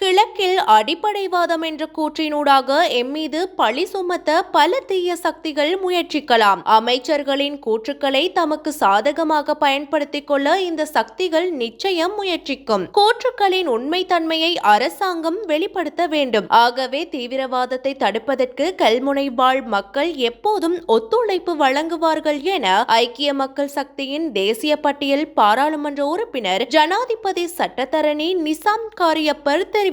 கிழக்கில் அடிப்படைவாதம் என்ற கூற்றினூடாக எம்மீது பழி சுமத்த பல தீய சக்திகள் முயற்சிக்கலாம். அமைச்சர்களின் கூற்றுக்களை தமக்கு சாதகமாக பயன்படுத்திக் கொள்ள இந்த சக்திகள் நிச்சயம் முயற்சிக்கும். கூற்றுக்களின் உண்மை தன்மையை அரசாங்கம் வெளிப்படுத்த வேண்டும். ஆகவே தீவிரவாதத்தை தடுப்பதற்கு கல்முனை வாழ் மக்கள் எப்போதும் ஒத்துழைப்பு வழங்குவார்கள் என ஐக்கிய மக்கள் சக்தியின் தேசிய பட்டியல் பாராளுமன்ற உறுப்பினர் ஜனாதிபதி சட்டத்தரணி நிசாம் காரியப்பர் தெரிவித்தார்.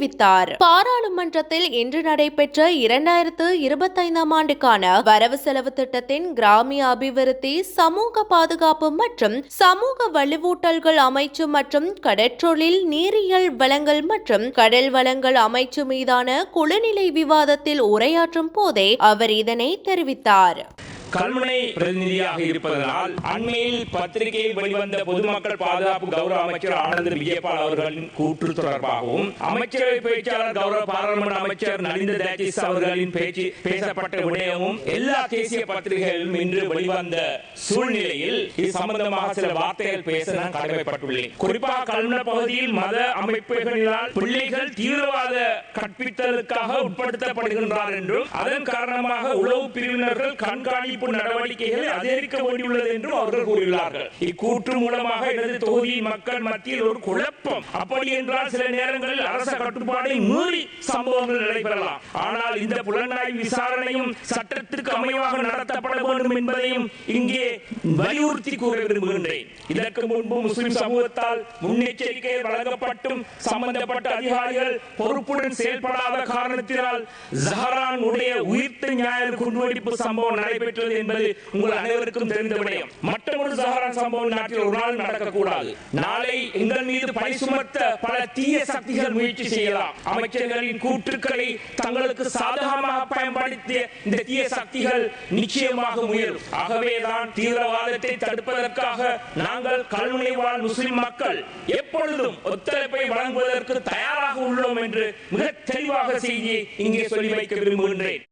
பாராளுமன்றத்தில் இன்று நடைபெற்ற இரண்டாயிரத்து இருபத்தைந்தாம் ஆண்டுக்கான வரவு செலவு திட்டத்தின் கிராமிய அபிவிருத்தி சமூக பாதுகாப்பு மற்றும் சமூக வலுவூட்டல்கள் அமைச்சு மற்றும் கடற்றொழில் நீரியல் வளங்கள் மற்றும் கடல் வளங்கள் அமைச்சு மீதான குழுநிலை விவாதத்தில் உரையாற்றும் போதே அவர் இதனை தெரிவித்தார். கல்முனை பிரதிநிதியாக இருப்பதனால் அண்மையில் பத்திரிகையில் வெளிவந்த பொதுமக்கள் பாதுகாப்பு கௌரவ அமைச்சர் ஆனந்த் விஜயபால் அவர்களின் கூற்று தொடர்பாகவும் அமைச்சரவை பேச்சாளர் கௌரவ பாராளுமன்ற அமைச்சர் நலிந்த தேஜிஸ் அவர்களின் பேச்சு பேசப்பட்ட விடயமும் எல்லா தேசிய பத்திரிகைகளிலும் இன்று வெளிவந்த சூழ்நிலையில் இது சம்பந்தமாக சில வார்த்தைகள் பேச நான் கடமைப்பட்டுள்ளேன். குறிப்பாக கல்முனை பகுதியில் மத அமைப்புகளால் பிள்ளைகள் தீவிரவாத கற்பித்தலுக்காக உட்படுத்தப்படுகின்றார் என்றும் அதன் காரணமாக உளவு பிரிவினர்கள் கண்காணிப்பு நடவடிக்கைகளை அதிகரிக்க வேண்டியுள்ளது என்றும் அவர்கள் கூறியுள்ளார்கள். இக்கூற்று மூலமாக எனது தொகுதியின் மக்கள் மத்தியில் ஒரு குழப்பம். அப்படி என்றால் சில நேரங்களில் அரச கட்டுப்பாடை மீறி சம்பவங்கள் நடைபெறலாம். ஆனால் இந்த புலனாய்வு விசாரணையும் சட்டத்திற்கு அமைவாக நடத்தப்பட வேண்டும் என்பதையும் இங்கே வலியுறுத்தி கூற விரும்புகின்றேன். இதற்கு முன்பு முஸ்லிம் சமூகத்தால் முன்னெச்சரிக்கை வழங்கப்பட்டும் சம்பந்தப்பட்ட அதிகாரிகள் பொறுப்புடன் செயல்படாத காரணத்தினால் ஜஹரான் உடைய உயிர்த்த ஞாயிறு குண்டுவெடிப்பு சம்பவம் நடைபெற்றது என்பது உங்கள் அனைவருக்கும் தெரிந்த விடயம். மற்றொரு ஜஹரான் சம்பவம் நாட்டில் ஒரு நாள் நடக்கக்கூடாது. நாளை எங்கள் மீது பழி சுமத்த பல தீய சக்திகள் முயற்சி செய்யலாம். அமைச்சர்களின் கூற்றுக்களை தங்களுக்கு சாதகமாக பயன்படுத்திய இந்த தீய சக்திகள் நிச்சயமாக முயலும். ஆகவேதான் தீவிரவாதத்தை தடுப்பதற்காக நாங்கள் கல்முனை வாழ் முஸ்லிம் மக்கள் எப்பொழுதும் ஒத்துழைப்பை வழங்குவதற்கு தயாராக உள்ளோம் என்று மிக தெளிவாக செய்தியை இங்கே சொல்லி வைக்க விரும்புகின்றேன்.